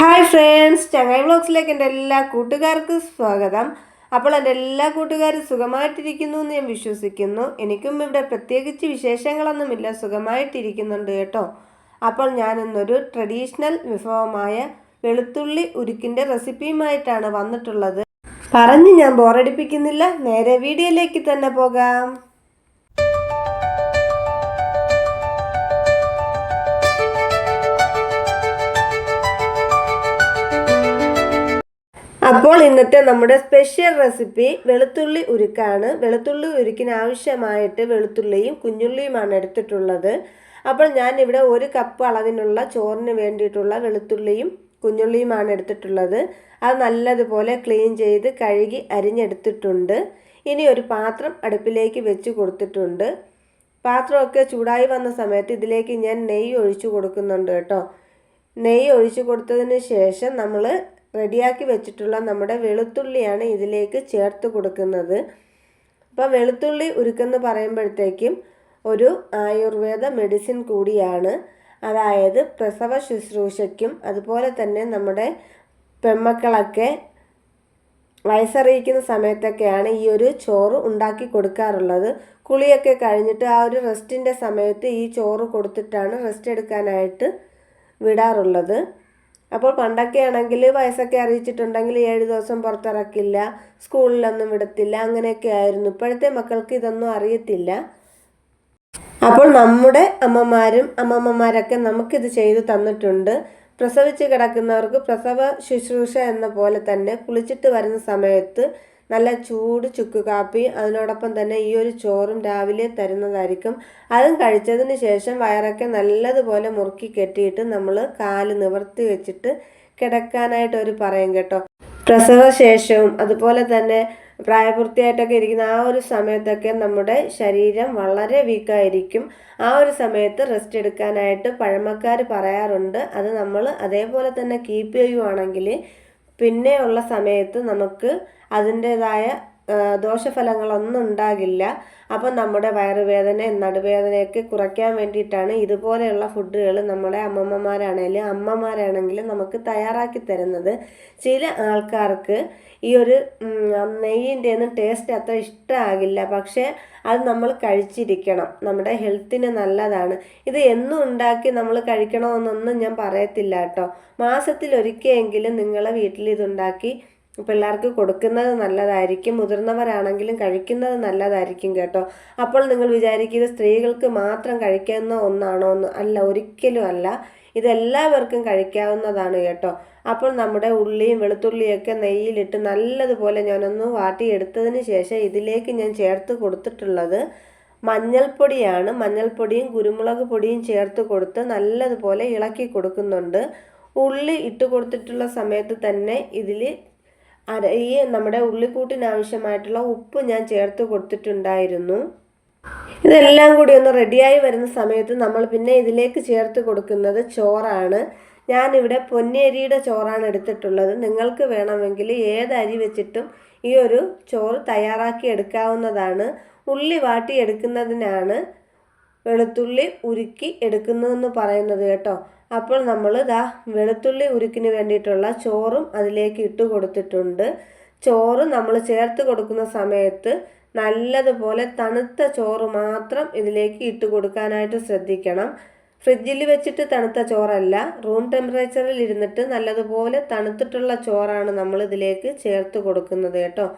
Hi friends ചങ്ങായി വ്ലോഗ്സിലേക്ക് എന്റെ എല്ലാ കൂട്ടുകാർക്കും സ്വാഗതം. അപ്പോൾ എന്റെ എല്ലാ കൂട്ടുകാരും സുഖമായിട്ടിരിക്കുന്നു എന്ന് ഞാൻ വിശ്വസിക്കുന്നു. എനിക്കും ഇവിടെ പ്രത്യേകിച്ച് വിശേഷങ്ങളൊന്നുമില്ല സുഖമായിട്ടിരിക്കുന്നുണ്ട് കേട്ടോ. അപ്പോൾ ഞാൻ ഇന്നൊരു ട്രഡീഷണൽ വിഭവമായ വെളുത്തുള്ളി ഉരുക്കിന്റെ റെസിപ്പിയുമായിട്ടാണ് വന്നിട്ടുള്ളത്. പറഞ്ഞ് ഞാൻ ബോറടിപ്പിക്കുന്നില്ല നേരെ വീഡിയോയിലേക്ക് തന്നെ പോകാം. അപ്പോൾ ഇന്നത്തെ നമ്മുടെ സ്പെഷ്യൽ റെസിപ്പി വെളുത്തുള്ളി ഉരുക്കാണ്. വെളുത്തുള്ളി ഉരുക്കിന് ആവശ്യമായിട്ട് വെളുത്തുള്ളിയും കുഞ്ഞുള്ളിയുമാണ് എടുത്തിട്ടുള്ളത്. അപ്പോൾ ഞാൻ ഇവിടെ ഒരു കപ്പ് അളവിനുള്ള ചോറിന് വേണ്ടിയിട്ടുള്ള വെളുത്തുള്ളിയും കുഞ്ഞുള്ളിയുമാണ് എടുത്തിട്ടുള്ളത്. അത് നല്ലതുപോലെ ക്ലീൻ ചെയ്ത് കഴുകി അരിഞ്ഞെടുത്തിട്ടുണ്ട്. ഇനി ഒരു പാത്രം അടുപ്പിലേക്ക് വെച്ച് കൊടുത്തിട്ടുണ്ട്. പാത്രമൊക്കെ ചൂടായി വന്ന സമയത്ത് ഇതിലേക്ക് ഞാൻ നെയ്യ് ഒഴിച്ചു കൊടുക്കുന്നുണ്ട് കേട്ടോ. നെയ്യ് ഒഴിച്ചു കൊടുത്തതിന് ശേഷം നമ്മൾ റെഡിയാക്കി വെച്ചിട്ടുള്ള നമ്മുടെ വെളുത്തുള്ളിയാണ് ഇതിലേക്ക് ചേർത്ത് കൊടുക്കുന്നത്. അപ്പോൾ വെളുത്തുള്ളി ഉരുക്കെന്ന് പറയുമ്പോഴത്തേക്കും ഒരു ആയുർവേദ മെഡിസിൻ കൂടിയാണ്. അതായത് പ്രസവ ശുശ്രൂഷയ്ക്കും അതുപോലെ തന്നെ നമ്മുടെ പെമ്മക്കളൊക്കെ വയസ്സറിയിക്കുന്ന സമയത്തൊക്കെയാണ് ഈ ഒരു ചോറ് ഉണ്ടാക്കി കൊടുക്കാറുള്ളത്. കുളിയൊക്കെ കഴിഞ്ഞിട്ട് ആ ഒരു റെസ്റ്റിന്റെ സമയത്ത് ഈ ചോറ് കൊടുത്തിട്ടാണ് റെസ്റ്റ് എടുക്കാനായിട്ട് വിടാറുള്ളത്. അപ്പോൾ പണ്ടൊക്കെ ആണെങ്കിൽ വയസ്സൊക്കെ അറിയിച്ചിട്ടുണ്ടെങ്കിൽ ഏഴ് ദിവസം പുറത്തിറക്കില്ല സ്കൂളിലൊന്നും വിടത്തില്ല അങ്ങനെയൊക്കെ ആയിരുന്നു. ഇപ്പോഴത്തെ മക്കൾക്ക് ഇതൊന്നും അറിയത്തില്ല. അപ്പോൾ നമ്മുടെ അമ്മമാരും അമ്മമ്മമാരൊക്കെ നമുക്കിത് ചെയ്തു തന്നിട്ടുണ്ട്. പ്രസവിച്ച് കിടക്കുന്നവർക്ക് പ്രസവ ശുശ്രൂഷ എന്ന പോലെ തന്നെ കുളിച്ചിട്ട് വരുന്ന സമയത്ത് നല്ല ചൂട് ചുക്ക് കാപ്പി അതിനോടൊപ്പം തന്നെ ഈ ഒരു ചോറും രാവിലെ തരുന്നതായിരിക്കും. അതും കഴിച്ചതിന് ശേഷം വയറൊക്കെ നല്ലതുപോലെ മുറുക്കി കെട്ടിയിട്ട് നമ്മൾ കാൽ നിവർത്തി വെച്ചിട്ട് കിടക്കാനായിട്ട് ഒരു പറയും കേട്ടോ. പ്രസവശേഷവും അതുപോലെ തന്നെ പ്രായപൂർത്തിയായിട്ടൊക്കെ ഇരിക്കുന്ന ആ ഒരു സമയത്തൊക്കെ നമ്മുടെ ശരീരം വളരെ വീക്കായിരിക്കും. ആ ഒരു സമയത്ത് റെസ്റ്റ് എടുക്കാനായിട്ട് പഴമക്കാർ പറയാറുണ്ട്. അത് നമ്മൾ അതേപോലെ തന്നെ കീപ്പ് ചെയ്യുവാണെങ്കിൽ പിന്നെ ഉള്ള സമയത്ത് നമുക്ക് അതിന്റേതായ ദോഷഫലങ്ങളൊന്നും ഉണ്ടാകില്ല അപ്പം നമ്മുടെ വയറുവേദന നടുവേദനയൊക്കെ കുറയ്ക്കാൻ വേണ്ടിയിട്ടാണ് ഇതുപോലെയുള്ള ഫുഡുകൾ നമ്മുടെ അമ്മമ്മമാരാണെങ്കിലും അമ്മമാരാണെങ്കിലും നമുക്ക് തയ്യാറാക്കി തരുന്നത്. ചില ആൾക്കാർക്ക് ഈ ഒരു നെയ്യിന്റെ ഒന്നും ടേസ്റ്റ് അത്ര ഇഷ്ടമാകില്ല. പക്ഷേ അത് നമ്മൾ കഴിച്ചിരിക്കണം. നമ്മുടെ ഹെൽത്തിന് നല്ലതാണ്. ഇത് എന്നും ഉണ്ടാക്കി നമ്മൾ കഴിക്കണമെന്നൊന്നും ഞാൻ പറയത്തില്ല കേട്ടോ. മാസത്തിൽ ഒരിക്കലെങ്കിലും നിങ്ങളെ വീട്ടിൽ ഇതുണ്ടാക്കി പിള്ളേർക്ക് കൊടുക്കുന്നത് നല്ലതായിരിക്കും മുതിർന്നവരാണെങ്കിലും കഴിക്കുന്നത് നല്ലതായിരിക്കും കേട്ടോ. അപ്പോൾ നിങ്ങൾ വിചാരിക്കുന്നത് സ്ത്രീകൾക്ക് മാത്രം കഴിക്കുന്ന ഒന്നാണോ എന്ന്? അല്ല ഒരിക്കലും അല്ല. ഇതെല്ലാവർക്കും കഴിക്കാവുന്നതാണ് കേട്ടോ. അപ്പോൾ നമ്മുടെ ഉള്ളിയും വെളുത്തുള്ളിയൊക്കെ നെയ്യിലിട്ട് നല്ലതുപോലെ ഞാനൊന്ന് വാട്ടിയെടുത്തതിന് ശേഷം ഇതിലേക്ക് ഞാൻ ചേർത്ത് കൊടുത്തിട്ടുള്ളത് മഞ്ഞൾപ്പൊടിയാണ്. മഞ്ഞൾപ്പൊടിയും കുരുമുളക് പൊടിയും ചേർത്ത് കൊടുത്ത് നല്ലതുപോലെ ഇളക്കി കൊടുക്കുന്നുണ്ട്. ഉള്ളി ഇട്ട് കൊടുത്തിട്ടുള്ള സമയത്ത് തന്നെ ഇതിൽ അര ഈ നമ്മുടെ ഉള്ളിക്കൂട്ടിന് ആവശ്യമായിട്ടുള്ള ഉപ്പ് ഞാൻ ചേർത്ത് കൊടുത്തിട്ടുണ്ടായിരുന്നു. ഇതെല്ലാം കൂടി ഒന്ന് റെഡിയായി വരുന്ന സമയത്ത് നമ്മൾ പിന്നെ ഇതിലേക്ക് ചേർത്ത് കൊടുക്കുന്നത് ചോറാണ്. ഞാനിവിടെ പൊന്നരിയുടെ ചോറാണ് എടുത്തിട്ടുള്ളത്. നിങ്ങൾക്ക് വേണമെങ്കിൽ ഏത് അരി വെച്ചിട്ടും ഈ ഒരു ചോറ് തയ്യാറാക്കി എടുക്കാവുന്നതാണ്. ഉള്ളി വാട്ടി എടുക്കുന്നതിനാണ് വെളുത്തുള്ളി ഉരുക്കി എടുക്കുന്നതെന്ന് പറയുന്നത് കേട്ടോ. അപ്പോൾ നമ്മൾ ഇതാ വെളുത്തുള്ളി ഉരുക്കിന് വേണ്ടിയിട്ടുള്ള ചോറും അതിലേക്ക് ഇട്ട് കൊടുത്തിട്ടുണ്ട്. ചോറ് നമ്മൾ ചേർത്ത് കൊടുക്കുന്ന സമയത്ത് നല്ലതുപോലെ തണുത്ത ചോറ് മാത്രം ഇതിലേക്ക് ഇട്ട് കൊടുക്കാനായിട്ട് ശ്രദ്ധിക്കണം. ഫ്രിഡ്ജിൽ വെച്ചിട്ട് തണുത്ത ചോറല്ല റൂം ടെമ്പറേച്ചറിൽ ഇരുന്നിട്ട് നല്ലതുപോലെ തണുത്തിട്ടുള്ള ചോറാണ് നമ്മൾ ഇതിലേക്ക് ചേർത്ത് കൊടുക്കുന്നത് കേട്ടോ.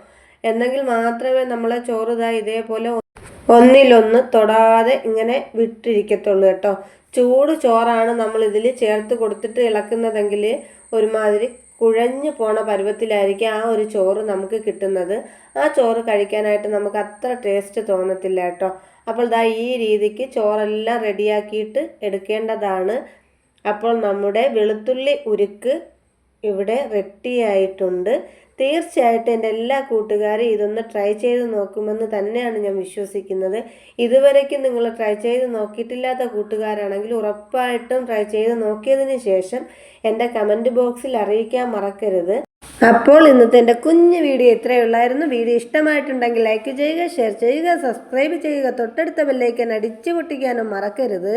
എന്നെങ്കിൽ മാത്രമേ നമ്മളെ ചോറ് ഇതാ ഇതേപോലെ ഒന്നിലൊന്ന് തൊടാതെ ഇങ്ങനെ വിട്ടിരിക്കത്തുള്ളൂ കേട്ടോ. ചൂട് ചോറാണ് നമ്മൾ ഇതിൽ ചേർത്ത് കൊടുത്തിട്ട് ഇളക്കുന്നതെങ്കിൽ ഒരുമാതിരി കുഴഞ്ഞു പോണ പരുവത്തിലായിരിക്കും ആ ഒരു ചോറ് നമുക്ക് കിട്ടുന്നത്. ആ ചോറ് കഴിക്കാനായിട്ട് നമുക്ക് അത്ര ടേസ്റ്റ് തോന്നത്തില്ല കേട്ടോ. അപ്പോൾ ദാ ഈ രീതിക്ക് ചോറെല്ലാം റെഡിയാക്കിയിട്ട് എടുക്കേണ്ടതാണ്. അപ്പോൾ നമ്മുടെ വെളുത്തുള്ളി ഉരുക്ക് ഇവിടെ റെഡിയായിട്ടുണ്ട്. തീർച്ചയായിട്ടും എന്റെ എല്ലാ കൂട്ടുകാരും ഇതൊന്ന് ട്രൈ ചെയ്ത് നോക്കുമെന്ന് തന്നെയാണ് ഞാൻ വിശ്വസിക്കുന്നത്. ഇതുവരേക്കും നിങ്ങൾ ട്രൈ ചെയ്ത് നോക്കിയിട്ടില്ലാത്ത കൂട്ടുകാരാണെങ്കിൽ ഉറപ്പായിട്ടും ട്രൈ ചെയ്ത് നോക്കിയതിന് ശേഷം എന്റെ കമന്റ് ബോക്സിൽ അറിയിക്കാൻ മറക്കരുത്. അപ്പോൾ ഇന്നത്തെ എന്റെ കുഞ്ഞു വീഡിയോ ഇത്രയേ ഉള്ളായിരുന്നു. വീഡിയോ ഇഷ്ടമായിട്ടുണ്ടെങ്കിൽ ലൈക്ക് ചെയ്യുക ഷെയർ ചെയ്യുക സബ്സ്ക്രൈബ് ചെയ്യുക തൊട്ടടുത്ത ബെല്ലേക്കാൻ അടിച്ചു പൊട്ടിക്കാനും മറക്കരുത്.